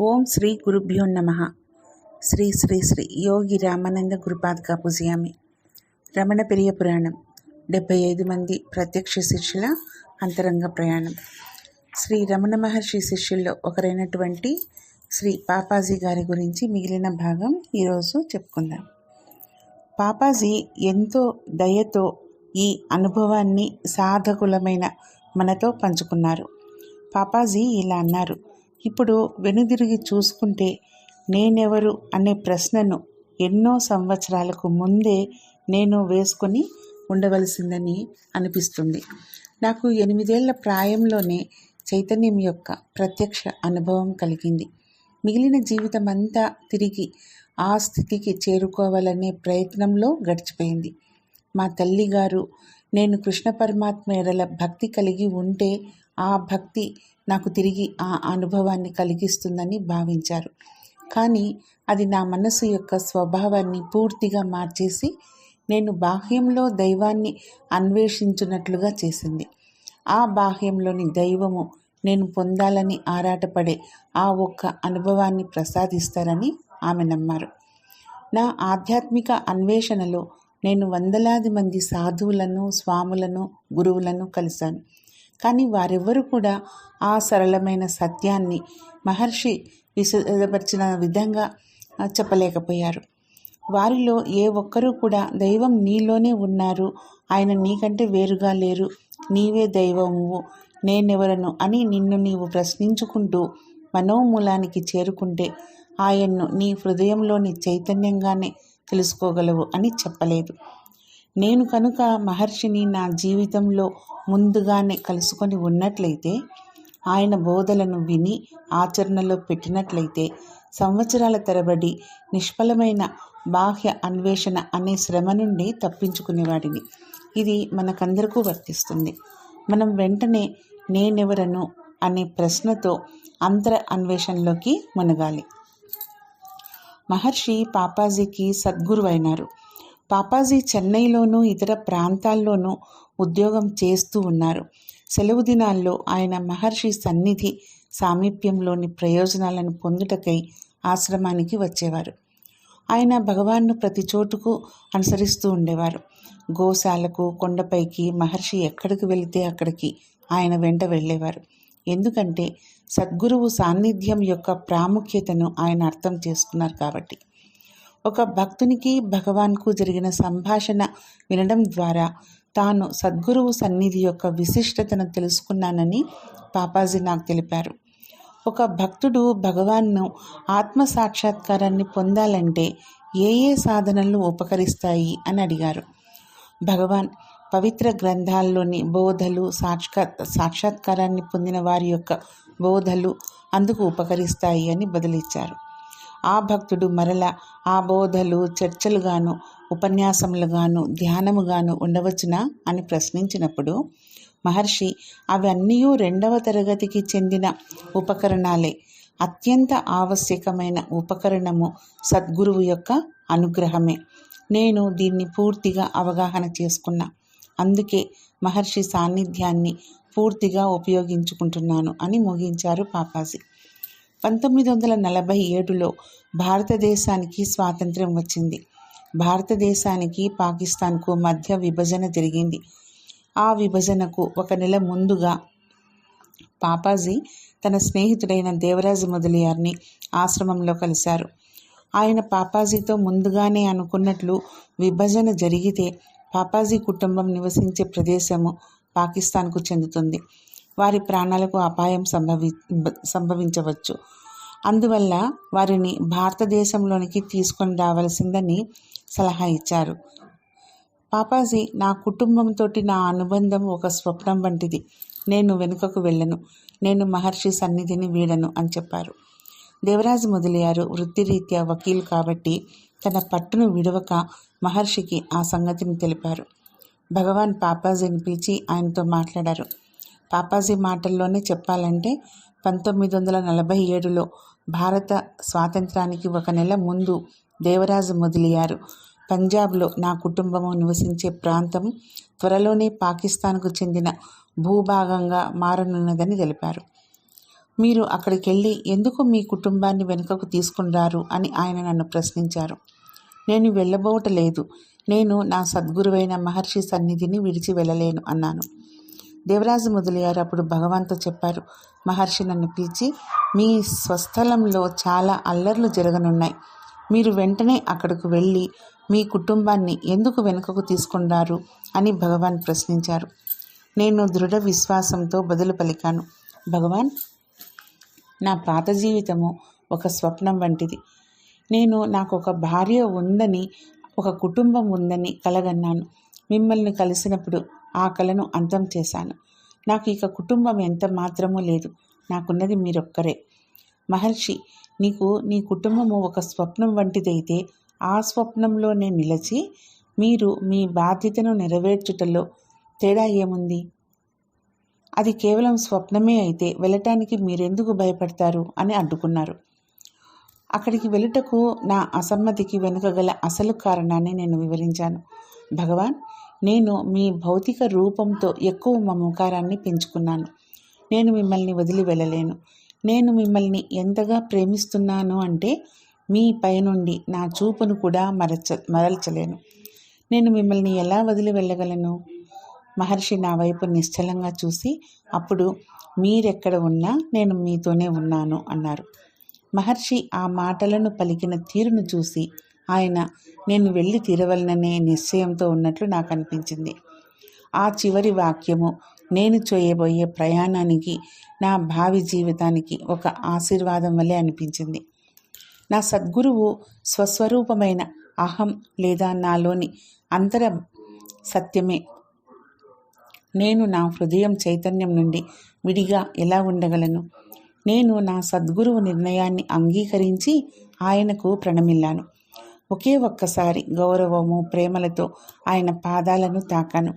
ఓం శ్రీ గురుభ్యో నమ. శ్రీ శ్రీ శ్రీ యోగి రామానంద గురుపాదక పూజయామి. రమణ పెరియ పురాణం. డెబ్బై ఐదు మంది ప్రత్యక్ష శిష్యుల అంతరంగ ప్రయాణం. శ్రీ రమణ మహర్షి శిష్యుల్లో ఒకరైనటువంటి శ్రీ పాపాజీ గారి గురించి మిగిలిన భాగం ఈరోజు చెప్పుకుందాం. పాపాజీ ఎంతో దయతో ఈ అనుభవాన్ని సాధకులమైన మనతో పంచుకున్నారు. పాపాజీ ఇలా అన్నారు. ఇప్పుడు వెనుదిరిగి చూసుకుంటే నేనెవరు అనే ప్రశ్నను ఎన్నో సంవత్సరాలకు ముందే నేను వేసుకొని ఉండవలసిందని అనిపిస్తుంది. నాకు ఎనిమిదేళ్ళ ప్రాయంలోనే చైతన్యం యొక్క ప్రత్యక్ష అనుభవం కలిగింది. మిగిలిన జీవితం అంతా తిరిగి ఆ స్థితికి చేరుకోవాలనే ప్రయత్నంలో గడిచిపోయింది. మా తల్లిగారు నేను కృష్ణ పరమాత్మ ఎడల భక్తి కలిగి ఉంటే ఆ భక్తి నాకు తిరిగి ఆ అనుభవాన్ని కలిగిస్తుందని భావించారు. కానీ అది నా మనసు యొక్క స్వభావాన్ని పూర్తిగా మార్చేసి నేను బాహ్యంలో దైవాన్ని అన్వేషించున్నట్లుగా చేసింది. ఆ బాహ్యంలోని దైవము నేను పొందాలని ఆరాటపడే ఆ ఒక్క అనుభవాన్ని ప్రసాదిస్తారని ఆమె నమ్మారు. నా ఆధ్యాత్మిక అన్వేషణలో నేను వందలాది మంది సాధువులను స్వాములను గురువులను కలిశాను. కానీ వారెవ్వరూ కూడా ఆ సరళమైన సత్యాన్ని మహర్షి విశదపరిచిన విధంగా చెప్పలేకపోయారు. వారిలో ఏ ఒక్కరూ కూడా దైవం నీలోనే ఉన్నారు. ఆయన నీకంటే వేరుగా లేరు. నీవే దైవము నేనెవరను అని నిన్ను నీవు ప్రశ్నించుకుంటూ మనోమూలానికి చేరుకుంటే ఆయన్ను నీ హృదయంలోని చైతన్యంగానే తెలుసుకోగలవు అని చెప్పలేదు. నేను కనుక మహర్షిని నా జీవితంలో ముందుగానే కలుసుకొని ఉన్నట్లయితే ఆయన బోధలను విని ఆచరణలో పెట్టినట్లయితే సంవత్సరాల తరబడి నిష్ఫలమైన బాహ్య అన్వేషణ అనే శ్రమ నుండి తప్పించుకునేవాడిని. ఇది మనకందరికూ వర్తిస్తుంది. మనం వెంటనే నేనెవరను అనే ప్రశ్నతో అంతర అన్వేషణలోకి మునగాలి. మహర్షి పాపాజీకి సద్గురువైనారు. పాపాజీ చెన్నైలోనూ ఇతర ప్రాంతాల్లోనూ ఉద్యోగం చేస్తూ ఉన్నారు. సెలవు దినాల్లో ఆయన మహర్షి సన్నిధి సామీప్యంలోని ప్రయోజనాలను పొందుటకై ఆశ్రమానికి వచ్చేవారు. ఆయన భగవాన్ను ప్రతి చోటుకు అనుసరిస్తూ ఉండేవారు. గోశాలకు కొండపైకి మహర్షి ఎక్కడికి వెళితే అక్కడికి ఆయన వెంట వెళ్ళేవారు. ఎందుకంటే సద్గురువు సాన్నిధ్యం యొక్క ప్రాముఖ్యతను ఆయన అర్థం చేసుకున్నారు కాబట్టి. ఒక భక్తునికి భగవాన్కు జరిగిన సంభాషణ వినడం ద్వారా తాను సద్గురువు సన్నిధి యొక్క విశిష్టతను తెలుసుకున్నానని పాపాజీ నాకు తెలిపారు. ఒక భక్తుడు భగవాన్ను ఆత్మ సాక్షాత్కారాన్ని పొందాలంటే ఏ ఏ సాధనలు ఉపకరిస్తాయి అని అడిగారు. భగవాన్ పవిత్ర గ్రంథాల్లోని బోధలు సాక్షా సాక్షాత్కారాన్ని పొందిన వారి యొక్క బోధలు అందుకు ఉపకరిస్తాయి అని బదులిచ్చారు. ఆ భక్తుడు మరల ఆ బోధలు చర్చలుగాను ఉపన్యాసములుగాను ధ్యానముగాను ఉండవచ్చునా అని ప్రశ్నించినప్పుడు మహర్షి అవన్నీ రెండవ తరగతికి చెందిన ఉపకరణాలే. అత్యంత ఆవశ్యకమైన ఉపకరణము సద్గురువు యొక్క అనుగ్రహమే. నేను దీన్ని పూర్తిగా అవగాహన చేసుకున్నా. అందుకే మహర్షి సాన్నిధ్యాన్ని పూర్తిగా ఉపయోగించుకుంటున్నాను అని ముగించారు పాపాజీ పంతొమ్మిది వందల నలభై ఏడులో భారతదేశానికి స్వాతంత్ర్యం వచ్చింది. భారతదేశానికి పాకిస్తాన్కు మధ్య విభజన జరిగింది. ఆ విభజనకు ఒక నెల ముందుగా పాపాజీ తన స్నేహితుడైన దేవరాజు మొదలియార్ని ఆశ్రమంలో కలిశారు. ఆయన పాపాజీతో ముందుగానే అనుకున్నట్లు విభజన జరిగితే పాపాజీ కుటుంబం నివసించే ప్రదేశము పాకిస్తాన్కు చెందుతుంది. వారి ప్రాణాలకు అపాయం సంభవి సంభవించవచ్చు. అందువల్ల వారిని భారతదేశంలోనికి తీసుకొని రావాల్సిందని సలహా ఇచ్చారు. పాపాజీ నా కుటుంబంతో నా అనుబంధం ఒక స్వప్నం వంటిది. నేను వెనుకకు వెళ్ళను. నేను మహర్షి సన్నిధిని వీడను అని చెప్పారు. దేవరాజు మొదలయ్యారు. వృత్తిరీత్యా వకీలు కాబట్టి తన పట్టును విడవక మహర్షికి ఆ సంగతిని తెలిపారు. భగవాన్ పాపాజీని పిలిచి ఆయనతో మాట్లాడారు. పాపాజీ మాటల్లోనే చెప్పాలంటే పంతొమ్మిది వందల నలభై ఏడులో భారత స్వాతంత్రానికి ఒక నెల ముందు దేవరాజు మొదలయ్యారు. పంజాబ్లో నా కుటుంబము నివసించే ప్రాంతం త్వరలోనే పాకిస్తాన్కు చెందిన భూభాగంగా మారనున్నదని తెలిపారు. మీరు అక్కడికి వెళ్ళి ఎందుకు మీ కుటుంబాన్ని వెనుకకు తీసుకునిరారు అని ఆయన నన్ను ప్రశ్నించారు. నేను వెళ్ళబోవటలేదు. నేను నా సద్గురువైన మహర్షి సన్నిధిని విడిచి వెళ్ళలేను అన్నాను. దేవరాజు మొదలయ్యారు. అప్పుడు భగవాన్తో చెప్పారు మహర్షి నన్ను పిలిచి మీ స్వస్థలంలో చాలా అల్లర్లు జరగనున్నాయి. మీరు వెంటనే అక్కడకు వెళ్ళి మీ కుటుంబాన్ని ఎందుకు వెనుకకు తీసుకున్నారు? అని భగవాన్ ప్రశ్నించారు. నేను దృఢ విశ్వాసంతో బదులు పలికాను. భగవాన్ నా పాత జీవితము ఒక స్వప్నం వంటిది. నేను నాకు ఒక భార్య ఉందని ఒక కుటుంబం ఉందని కలగన్నాను. మిమ్మల్ని కలిసినప్పుడు ఆ కలను అంతం చేశాను. నాకు ఇక కుటుంబం ఎంత మాత్రమూ లేదు. నాకున్నది మీరొక్కరే. మహర్షి నీకు నీ కుటుంబము ఒక స్వప్నం వంటిదైతే ఆ స్వప్నంలోనే నిలిచి మీరు మీ బాధ్యతను నెరవేర్చుటలో తేడా ఏముంది? అది కేవలం స్వప్నమే అయితే వెళ్ళటానికి మీరెందుకు భయపడతారు? అని అడ్డుకున్నారు అక్కడికి వెళ్ళుటకు నా అసమ్మతికి వెనుక గల అసలు కారణాన్ని నేను వివరించాను. భగవాన్ నేను మీ భౌతిక రూపంతో ఎక్కువ మమకారాన్ని పెంచుకున్నాను. నేను మిమ్మల్ని వదిలి వెళ్ళలేను. నేను మిమ్మల్ని ఎంతగా ప్రేమిస్తున్నాను అంటే మీ పైనుండి నా చూపును కూడా మరచ మరల్చలేను. నేను మిమ్మల్ని ఎలా వదిలి వెళ్ళగలను? మహర్షి నా వైపు నిశ్చలంగా చూసి అప్పుడు మీరెక్కడ ఉన్నా నేను మీతోనే ఉన్నాను అన్నారు. మహర్షి ఆ మాటలను పలికిన తీరును చూసి ఆయన నేను వెళ్ళి తీరవలననే నిశ్చయంతో ఉన్నట్లు నాకు అనిపించింది. ఆ చివరి వాక్యము నేను చేయబోయే ప్రయాణానికి నా భావి జీవితానికి ఒక ఆశీర్వాదం వలె అనిపించింది. నా సద్గురువు స్వస్వరూపమైన అహం లేదా నాలోని అంతర సత్యమే. నేను నా హృదయం చైతన్యం నుండి విడిగా ఎలా ఉండగలను? నేను నా సద్గురువు నిర్ణయాన్ని అంగీకరించి ఆయనకు ప్రణమిల్లాను. ఒకే ఒక్కసారి గౌరవము ప్రేమలతో ఆయన పాదాలను తాకాను.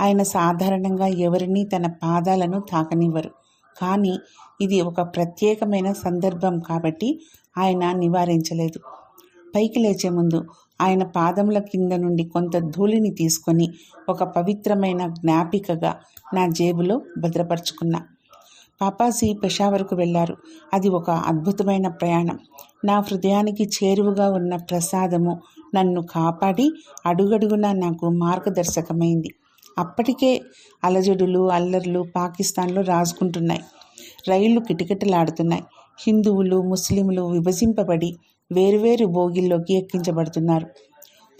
ఆయన సాధారణంగా ఎవరినీ తన పాదాలను తాకనివ్వరు. కానీ ఇది ఒక ప్రత్యేకమైన సందర్భం కాబట్టి ఆయన నివారించలేదు. పైకి లేచే ముందు ఆయన పాదముల కింద నుండి కొంత ధూళిని తీసుకొని ఒక పవిత్రమైన జ్ఞాపికగా నా జేబులో భద్రపరుచుకున్నా. పాపాజీ పెషావర్కు వెళ్ళారు. అది ఒక అద్భుతమైన ప్రయాణం. నా హృదయానికి చేరువగా ఉన్న ప్రసాదము నన్ను కాపాడి అడుగడుగునా నాకు మార్గదర్శకమైంది. అప్పటికే అలజడులు అల్లర్లు పాకిస్తాన్లో రాజుకుంటున్నాయి. రైళ్ళు కిటకిటలాడుతున్నాయి. హిందువులు ముస్లింలు విభజింపబడి వేరువేరు బోగిల్లోకి ఎక్కించబడుతున్నారు.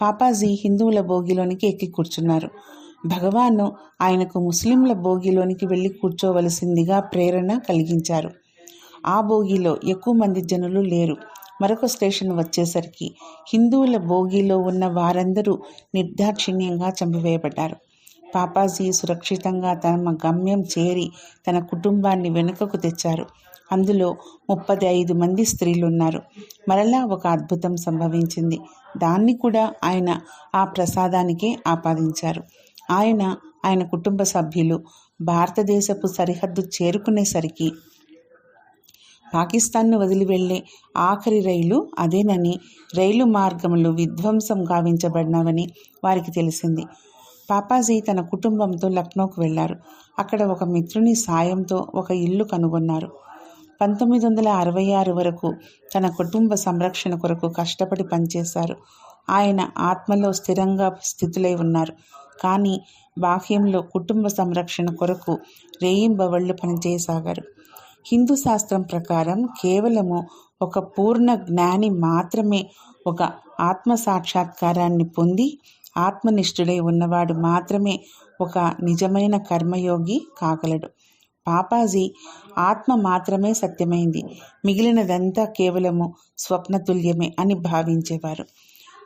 పాపాజీ హిందువుల బోగిలోనికి ఎక్కి కూర్చున్నారు. భగవాను ఆయనకు ముస్లింల భోగిలోనికి వెళ్ళి కూర్చోవలసిందిగా ప్రేరణ కలిగించారు. ఆ భోగిలో ఎక్కువ మంది జనులు లేరు. మరొక స్టేషన్ వచ్చేసరికి హిందువుల భోగిలో ఉన్న వారందరూ నిర్దాక్షిణ్యంగా చంపివేయబడ్డారు. పాపాజీ సురక్షితంగా తమ గమ్యం చేరి తన కుటుంబాన్ని వెనుకకు తెచ్చారు. అందులో ముప్పది ఐదు మంది స్త్రీలు ఉన్నారు మరలా ఒక అద్భుతం సంభవించింది. దాన్ని కూడా ఆయన ఆ ప్రసాదానికే ఆపాదించారు. ఆయన ఆయన కుటుంబ సభ్యులు భారతదేశపు సరిహద్దు చేరుకునేసరికి పాకిస్తాన్ను వదిలి వెళ్ళే ఆఖరి రైలు అదేనని రైలు మార్గములు విధ్వంసం గావించబడినవని వారికి తెలిసింది. పాపాజీ తన కుటుంబంతో లక్నోకు వెళ్ళారు. అక్కడ ఒక మిత్రుని సాయంతో ఒక ఇల్లు కనుగొన్నారు. పంతొమ్మిది వందల అరవై ఆరు వరకు తన కుటుంబ సంరక్షణ కొరకు కష్టపడి పనిచేశారు. ఆయన ఆత్మలో స్థిరంగా స్థితులై ఉన్నారు. కానీ బాహ్యంలో కుటుంబ సంరక్షణ కొరకు రేయింబవళ్ళు పనిచేయసాగారు. హిందూ శాస్త్రం ప్రకారం కేవలము ఒక పూర్ణ జ్ఞాని మాత్రమే ఒక ఆత్మ సాక్షాత్కారాన్ని పొంది ఆత్మనిష్ఠుడై ఉన్నవాడు మాత్రమే ఒక నిజమైన కర్మయోగి కాగలడు. పాపాజీ ఆత్మ మాత్రమే సత్యమైంది. మిగిలినదంతా కేవలము స్వప్నతుల్యమే అని భావించేవారు.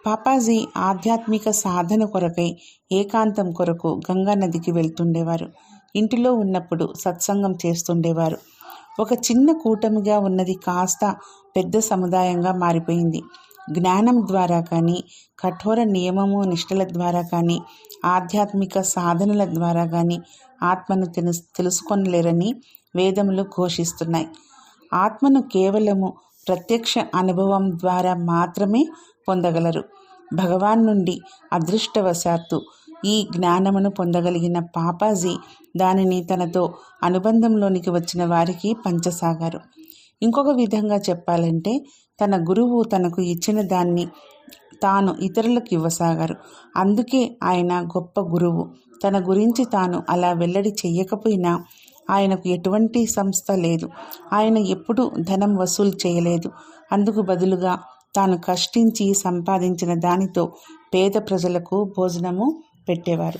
పాపాజీ ఆధ్యాత్మిక సాధన కొరకై ఏకాంతం కొరకు గంగా నదికి వెళ్తుండేవారు. ఇంటిలో ఉన్నప్పుడు సత్సంగం చేస్తుండేవారు. ఒక చిన్న కూటమిగా ఉన్నది కాస్త పెద్ద సముదాయంగా మారిపోయింది. జ్ఞానం ద్వారా కానీ కఠోర నియమము నిష్ఠల ద్వారా కానీ ఆధ్యాత్మిక సాధనల ద్వారా కానీ ఆత్మను తెలుసు తెలుసుకొనలేరని వేదములు ఘోషిస్తున్నాయి. ఆత్మను కేవలము ప్రత్యక్ష అనుభవం ద్వారా మాత్రమే పొందగలరు. భగవాన్ నుండి అదృష్టవశాత్తు ఈ జ్ఞానమును పొందగలిగిన పాపాజీ దానిని తనతో అనుబంధంలోనికి వచ్చిన వారికి పంచసాగారు. ఇంకొక విధంగా చెప్పాలంటే తన గురువు తనకు ఇచ్చిన దాన్ని తాను ఇతరులకు ఇవ్వసాగారు. అందుకే ఆయన గొప్ప గురువు. తన గురించి తాను అలా వెల్లడి చేయకపోయినా ఆయనకు ఎటువంటి సంస్థ లేదు. ఆయన ఎప్పుడూ ధనం వసూలు చేయలేదు. అందుకు బదులుగా తాను కష్టించి సంపాదించిన దానితో పేద ప్రజలకు భోజనము పెట్టేవారు.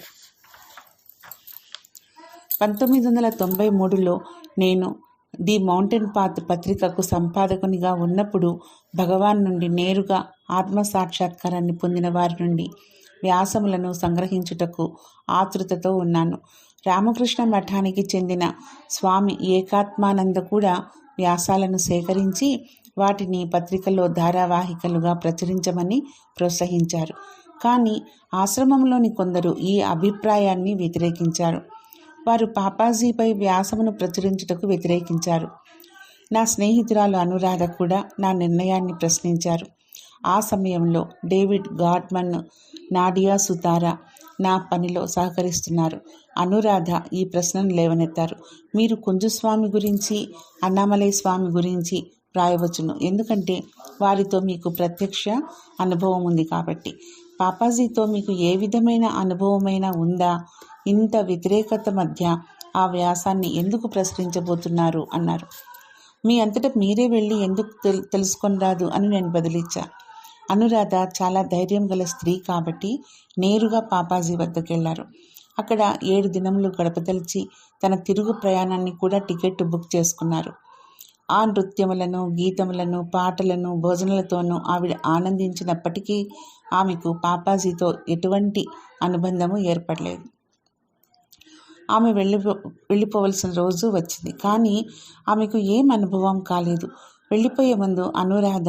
పంతొమ్మిది వందల తొంభై మూడులో నేను ది మౌంటైన్ పాత్ పత్రికకు సంపాదకునిగా ఉన్నప్పుడు భగవాన్ నుండి నేరుగా ఆత్మ సాక్షాత్కారాన్ని పొందిన వారి నుండి వ్యాసములను సంగ్రహించుటకు ఆతృతతో ఉన్నాను. రామకృష్ణ మఠానికి చెందిన స్వామి ఏకాత్మానంద కూడా వ్యాసాలను సేకరించి వాటిని పత్రికల్లో ధారావాహికలుగా ప్రచురించమని ప్రోత్సహించారు. కానీ ఆశ్రమంలోని కొందరు ఈ అభిప్రాయాన్ని వ్యతిరేకించారు. వారు పాపాజీపై వ్యాసమును ప్రచురించుటకు వ్యతిరేకించారు. నా స్నేహితురాలు అనురాధ కూడా నా నిర్ణయాన్ని ప్రశ్నించారు. ఆ సమయంలో డేవిడ్ గాడ్మన్ నాడియా సుతారా నా పనిలో సహకరిస్తున్నారు. అనురాధ ఈ ప్రశ్నను లేవనెత్తారు. మీరు కుంజుస్వామి గురించి అన్నామలై స్వామి గురించి రాయవచ్చును. ఎందుకంటే వారితో మీకు ప్రత్యక్ష అనుభవం ఉంది కాబట్టి. పాపాజీతో మీకు ఏ విధమైన అనుభవమైనా ఉందా? ఇంత వ్యతిరేకత మధ్య ఆ వ్యాసాన్ని ఎందుకు ప్రశ్నించబోతున్నారు? అన్నారు. మీ అంతటా మీరే వెళ్ళి ఎందుకు తెల్ తెలుసుకొని రాదు అని నేను బదిలిచ్చా. అనురాధ చాలా ధైర్యం గల స్త్రీ కాబట్టి నేరుగా పాపాజీ వద్దకు వెళ్ళారు. అక్కడ ఏడు దినములు గడపదలిచి తన తిరుగు ప్రయాణాన్ని కూడా టికెట్ బుక్ చేసుకున్నారు. ఆ నృత్యములను గీతములను పాటలను భోజనాలతోనూ ఆవిడ ఆనందించినప్పటికీ ఆమెకు పాపాజీతో ఎటువంటి అనుబంధము ఏర్పడలేదు. ఆమె వెళ్ళిపో వెళ్ళిపోవలసిన రోజు వచ్చింది. కానీ ఆమెకు ఏం అనుభవం కాలేదు. వెళ్ళిపోయే ముందు అనురాధ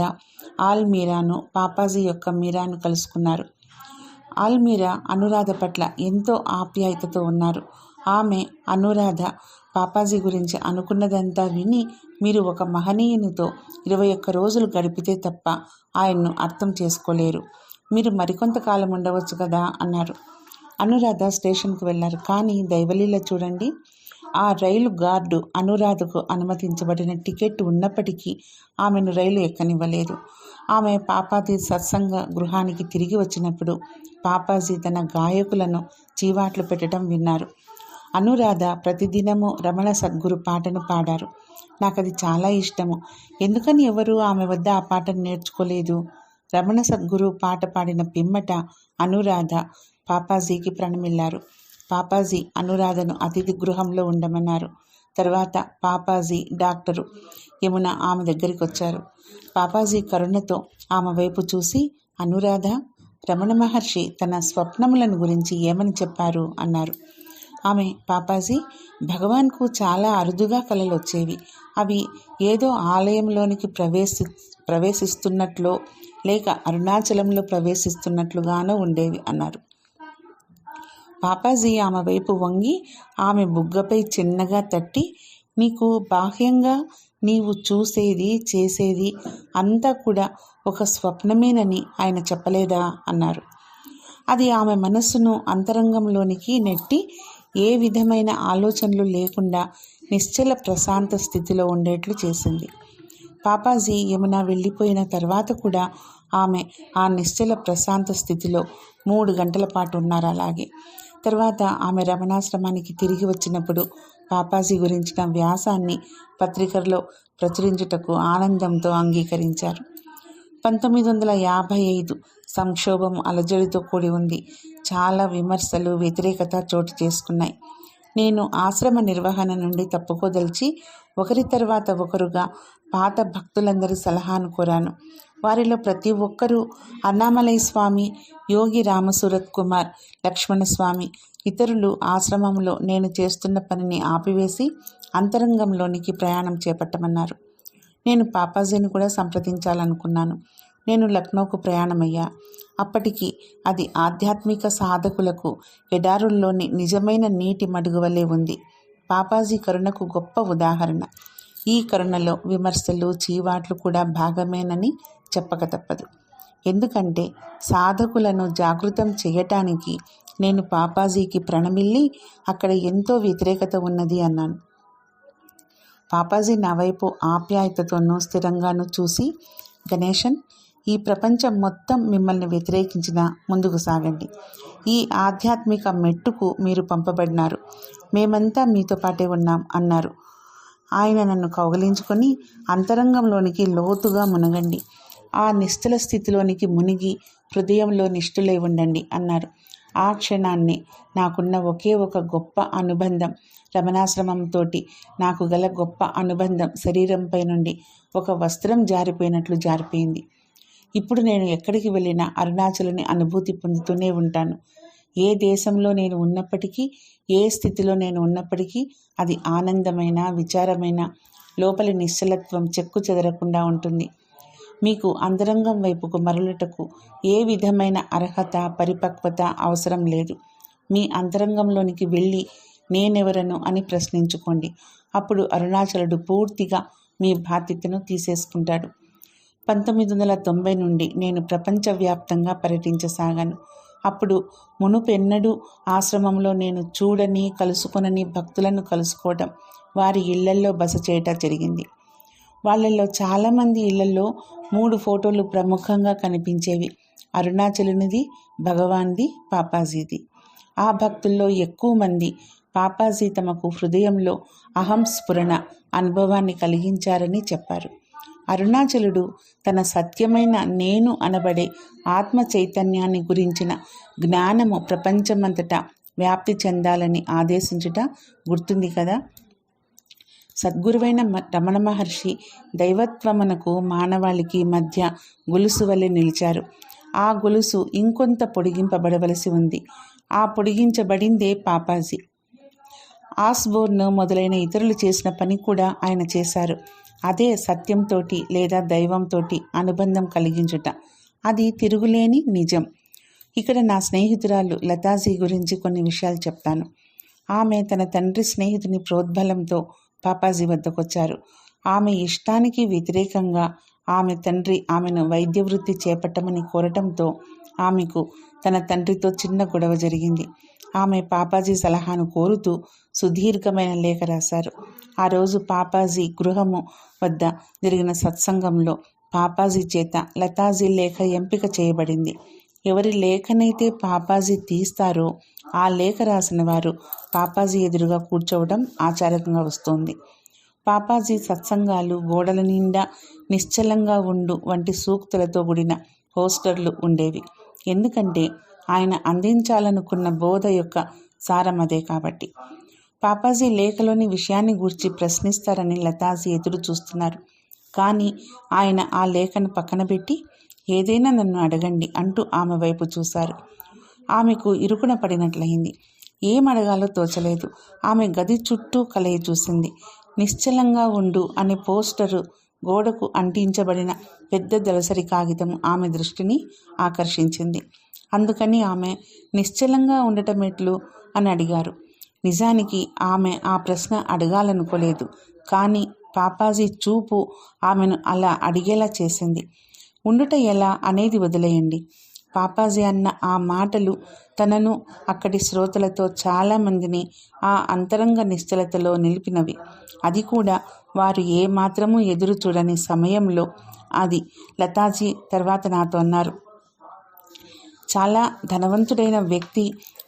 ఆల్మీరాను పాపాజీ యొక్క మీరాను కలుసుకున్నారు. ఆల్మీరా అనురాధ పట్ల ఎంతో ఆప్యాయతతో ఉన్నారు. ఆమె అనురాధ పాపాజీ గురించి అనుకున్నదంతా విని మీరు ఒక మహనీయునితో ఇరవై ఒక్క రోజులు గడిపితే తప్ప ఆయన్ను అర్థం చేసుకోలేరు. మీరు మరికొంతకాలం ఉండవచ్చు కదా? అన్నారు. అనురాధ స్టేషన్కు వెళ్ళారు కానీ దైవలీల చూడండి. ఆ రైలు గార్డు అనురాధకు అనుమతించబడిన టికెట్ ఉన్నప్పటికీ ఆమెను రైలు ఎక్కనివ్వలేదు. ఆమె పాపాజీ సత్సంగ గృహానికి తిరిగి వచ్చినప్పుడు పాపాజీ తన గాయకులను చీవాట్లు పెట్టడం విన్నారు. అనురాధ ప్రతిదినము రమణ సద్గురు పాటను పాడారు. నాకు అది చాలా ఇష్టము. ఎందుకని ఎవరు ఆమె వద్ద ఆ పాటను నేర్చుకోలేదు? రమణ సద్గురు పాట పాడిన పిమ్మట అనురాధ పాపాజీకి ప్రణమిల్లారు. పాపాజీ అనురాధను అతిథి గృహంలో ఉండమన్నారు. తర్వాత పాపాజీ డాక్టరు యమున ఆమె దగ్గరికి వచ్చారు పాపాజీ కరుణతో ఆమె వైపు చూసి అనురాధ రమణ మహర్షి తన స్వప్నములను గురించి ఏమని చెప్పారు? అన్నారు. ఆమె పాపాజీ భగవాన్కు చాలా అరుదుగా కలలు వచ్చేవి. అవి ఏదో ఆలయంలోనికి ప్రవేశి ప్రవేశిస్తున్నట్లో లేక అరుణాచలంలో ప్రవేశిస్తున్నట్లుగానో ఉండేవి అన్నారు. పాపాజీ ఆమె వైపు వంగి ఆమె బుగ్గపై చిన్నగా తట్టి నీకు బాహ్యంగా నీవు చూసేది చేసేది అంతా కూడా ఒక స్వప్నమేనని ఆయన చెప్పలేదా? అన్నారు. అది ఆమె మనస్సును అంతరంగంలోనికి నెట్టి ఏ విధమైన ఆలోచనలు లేకుండా నిశ్చల ప్రశాంత స్థితిలో ఉండేట్లు చేసింది. పాపాజీ యమున వెళ్ళిపోయిన తర్వాత కూడా ఆమె ఆ నిశ్చల ప్రశాంత స్థితిలో మూడు గంటల పాటు ఉన్నారు అలాగే. తర్వాత ఆమె రమణాశ్రమానికి తిరిగి వచ్చినప్పుడు పాపాజీ గురించిన వ్యాసాన్ని పత్రికల్లో ప్రచురించుటకు ఆనందంతో అంగీకరించారు. పంతొమ్మిది వందల యాభై ఐదు సంక్షోభం అలజడితో కూడి ఉంది. చాలా విమర్శలు వ్యతిరేకత చోటు చేసుకున్నాయి. నేను ఆశ్రమ నిర్వహణ నుండి తప్పుకోదలిచి ఒకరి తర్వాత ఒకరుగా పాత భక్తులందరి సలహాను కోరాను. వారిలో ప్రతి ఒక్కరూ అన్నామలై స్వామి యోగి రామసూరత్ కుమార్ లక్ష్మణస్వామి ఇతరులు ఆశ్రమంలో నేను చేస్తున్న పనిని ఆపివేసి అంతరంగంలోనికి ప్రయాణం చేపట్టమన్నారు. నేను పాపాజీని కూడా సంప్రదించాలనుకున్నాను. నేను లక్నోకు ప్రయాణమయ్యా. అప్పటికి అది ఆధ్యాత్మిక సాధకులకు ఎడారుల్లోని నిజమైన నీటి మడుగువలే ఉంది. పాపాజీ కరుణకు గొప్ప ఉదాహరణ. ఈ కరుణలో విమర్శలు చీవాట్లు కూడా భాగమేనని చెప్పక తప్పదు. ఎందుకంటే సాధకులను జాగృతం చేయటానికి నేను పాపాజీకి ప్రణమిల్లి అక్కడ ఎంతో వ్యతిరేకత ఉన్నది అన్నాను. పాపాజీ నా వైపు ఆప్యాయతతోనూ స్థిరంగానూ చూసి గణేషన్ ఈ ప్రపంచం మొత్తం మిమ్మల్ని వ్యతిరేకించిన ముందుకు సాగండి. ఈ ఆధ్యాత్మిక మెట్టుకు మీరు పంపబడినారు. మేమంతా మీతో పాటే ఉన్నాం అన్నారు. ఆయన నన్ను కౌగలించుకొని అంతరంగంలోనికి లోతుగా మునగండి. ఆ నిశ్చల స్థితిలోనికి మునిగి హృదయంలో నిష్ఠులై ఉండండి అన్నారు. ఆ క్షణాన్ని నాకున్న ఒకే ఒక గొప్ప అనుబంధం రమణాశ్రమంతో నాకు గల గొప్ప అనుబంధం శరీరంపై నుండి ఒక వస్త్రం జారిపోయినట్లు జారిపోయింది. ఇప్పుడు నేను ఎక్కడికి వెళ్ళినా అరుణాచలని అనుభూతి పొందుతూనే ఉంటాను. ఏ దేశంలో నేను ఉన్నప్పటికీ ఏ స్థితిలో నేను ఉన్నప్పటికీ అది ఆనందమైన విచారమైన లోపలి నిశ్చలత్వం చెక్కు చెదరకుండా ఉంటుంది. మీకు అంతరంగం వైపుకు మరలుటకు ఏ విధమైన అర్హత పరిపక్వత అవసరం లేదు. మీ అంతరంగంలోనికి వెళ్ళి నేనెవరను అని ప్రశ్నించుకోండి. అప్పుడు అరుణాచలుడు పూర్తిగా మీ బాధ్యతను తీసేసుకుంటాడు. పంతొమ్మిది వందల తొంభై నుండి నేను ప్రపంచవ్యాప్తంగా పర్యటించసాగాను. అప్పుడు మునుపెన్నడూ ఆశ్రమంలో నేను చూడని కలుసుకొనని భక్తులను కలుసుకోవడం వారి ఇళ్ళల్లో బస చేయటం జరిగింది. వాళ్ళల్లో చాలామంది ఇళ్ళలో మూడు ఫోటోలు ప్రముఖంగా కనిపించేవి. అరుణాచలునిది భగవాన్ది పాపాజీది. ఆ భక్తుల్లో ఎక్కువ మంది పాపాజీ తమకు హృదయంలో అహం స్ఫురణ అనుభవాన్ని కలిగించారని చెప్పారు. అరుణాచలుడు తన సత్యమైన నేను అనబడే ఆత్మ చైతన్యాన్ని గురించిన జ్ఞానము ప్రపంచమంతటా వ్యాప్తి చెందాలని ఆదేశించుట గుర్తుంది కదా? సద్గురువైన రమణ మహర్షి దైవత్వమునకు మానవాళికి మధ్య గొలుసు వలె నిలిచారు. ఆ గొలుసు ఇంకొంత పొడిగింపబడవలసి ఉంది. ఆ పొడిగించబడిందే పాపాజీ. ఆస్బోర్న్ మొదలైన ఇతరులు చేసిన పని కూడా ఆయన చేశారు. అదే సత్యంతోటి లేదా దైవంతోటి అనుబంధం కలిగించుట. అది తిరుగులేని నిజం. ఇక్కడ నా స్నేహితురాలు లతాజీ గురించి కొన్ని విషయాలు చెప్తాను. ఆమె తన తండ్రి స్నేహితుని ప్రోద్బలంతో పాపాజీ వద్దకొచ్చారు. ఆమె ఇష్టానికి వ్యతిరేకంగా ఆమె తండ్రి ఆమెను వైద్య వృత్తి చేపట్టమని కోరటంతో ఆమెకు తన తండ్రితో చిన్న గొడవ జరిగింది. ఆమె పాపాజీ సలహాను కోరుతూ సుదీర్ఘమైన లేఖ రాశారు. ఆ రోజు పాపాజీ గృహము వద్ద జరిగిన సత్సంగంలో పాపాజీ చేత లతాజీ లేఖ ఎంపిక చేయబడింది. ఎవరి లేఖనైతే పాపాజీ తీస్తారో ఆ లేఖ రాసిన వారు పాపాజీ ఎదురుగా కూర్చోవడం ఆచారకంగా వస్తోంది. పాపాజీ సత్సంగాలు గోడల నిండా నిశ్చలంగా ఉండు వంటి సూక్తులతో కూడిన పోస్టర్లు ఉండేవి. ఎందుకంటే ఆయన అందించాలనుకున్న బోధ యొక్క సారం అదే కాబట్టి. పాపాజీ లేఖలోని విషయాన్ని గూర్చి ప్రశ్నిస్తారని లతాజీ ఎదురు చూస్తున్నారు కానీ ఆయన ఆ లేఖను పక్కన పెట్టి ఏదైనా నన్ను అడగండి అంటూ ఆమె వైపు చూశారు. ఆమెకు ఇరుకున పడినట్లయింది. ఏం అడగాలో తోచలేదు. ఆమె గది చుట్టూ కలయి చూసింది. నిశ్చలంగా ఉండు అనే పోస్టరు గోడకు అంటించబడిన పెద్ద దళసరి కాగితం ఆమె దృష్టిని ఆకర్షించింది. అందుకని ఆమె నిశ్చలంగా ఉండటం ఎట్లు అని అడిగారు. నిజానికి ఆమె ఆ ప్రశ్న అడగాలనుకోలేదు. కానీ పాపాజీ చూపు ఆమెను అలా అడిగేలా చేసింది. ఉండుట ఎలా అనేది వదిలేయండి. పాపాజీ అన్న ఆ మాటలు తనను అక్కడి శ్రోతలతో చాలామందిని ఆ అంతరంగ నిశ్చలతలో నిలిపినవి. అది కూడా వారు ఏ మాత్రము ఎదురు చూడని సమయంలో అది లతాజీ తర్వాత నాతో అన్నారు. చాలా ధనవంతుడైన వ్యక్తి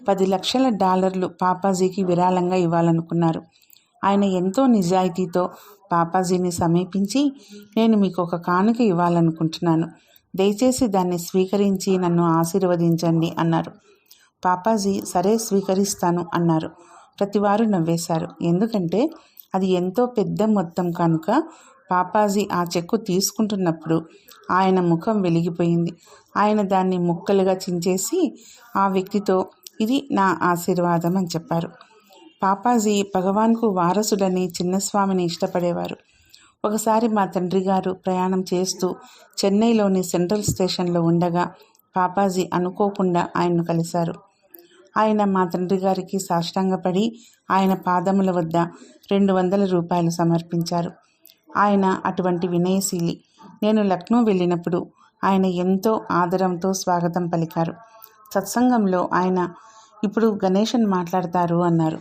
పది లక్షల డాలర్లు పాపాజీకి విరాళంగా ఇవ్వాలనుకున్నారు. ఆయన ఎంతో నిజాయితీతో పాపాజీని సమీపించి నేను మీకు ఒక కానుక ఇవ్వాలనుకుంటున్నాను. దయచేసి దాన్ని స్వీకరించి నన్ను ఆశీర్వదించండి అన్నారు. పాపాజీ సరే స్వీకరిస్తాను అన్నారు. ప్రతివారు నవ్వేశారు. ఎందుకంటే అది ఎంతో పెద్ద మొత్తం కనుక. పాపాజీ ఆ చెక్కు తీసుకుంటున్నప్పుడు ఆయన ముఖం వెలిగిపోయింది. ఆయన దాన్ని ముక్కలుగా చించేసి ఆ వ్యక్తితో ఇది నా ఆశీర్వాదం అని చెప్పారు. పాపాజీ భగవాన్కు వారసుడని చిన్నస్వామిని ఇష్టపడేవారు. ఒకసారి మా తండ్రి గారు ప్రయాణం చేస్తూ చెన్నైలోని సెంట్రల్ స్టేషన్లో ఉండగా పాపాజీ అనుకోకుండా ఆయన్ను కలిశారు. ఆయన మా తండ్రి గారికి సాష్టాంగపడి ఆయన పాదముల వద్ద రెండు వందల రూపాయలు సమర్పించారు. ఆయన అటువంటి వినయశీలి. నేను లక్నో వెళ్ళినప్పుడు ఆయన ఎంతో ఆదరంతో స్వాగతం పలికారు. సత్సంగంలో ఆయన ఇప్పుడు గణేషన్ మాట్లాడతారు అన్నారు.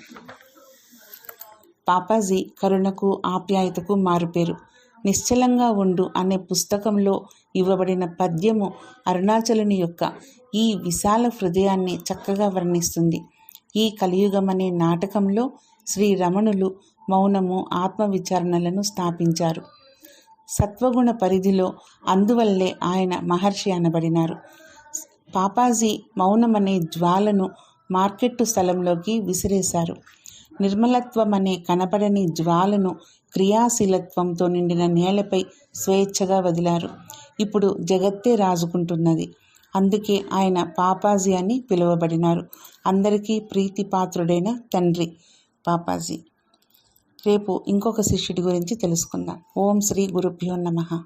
పాపాజీ కరుణకు ఆప్యాయతకు మారుపేరు. నిశ్చలంగా ఉండు అనే పుస్తకంలో ఇవ్వబడిన పద్యము అరుణాచలుని యొక్క ఈ విశాల హృదయాన్ని చక్కగా వర్ణిస్తుంది. ఈ కలియుగం అనే నాటకంలో శ్రీ రమణులు మౌనము ఆత్మవిచారణలను స్థాపించారు. సత్వగుణ పరిధిలో అందువల్లే ఆయన మహర్షి అనబడినారు. పాపాజీ మౌనం అనే జ్వాలను మార్కెట్టు స్థలంలోకి విసిరేశారు. నిర్మలత్వం అనే కనపడని జ్వాలను క్రియాశీలత్వంతో నిండిన నేలపై స్వేచ్ఛగా వదిలారు. ఇప్పుడు జగత్తే రాజుకుంటున్నది. అందుకే ఆయన పాపాజీ అని పిలువబడినారు. అందరికీ ప్రీతిపాత్రుడైన తండ్రి పాపాజీ. రేపు ఇంకొక శిష్యుడి గురించి తెలుసుకుందాం. ఓం శ్రీ గురుభ్యో నమః.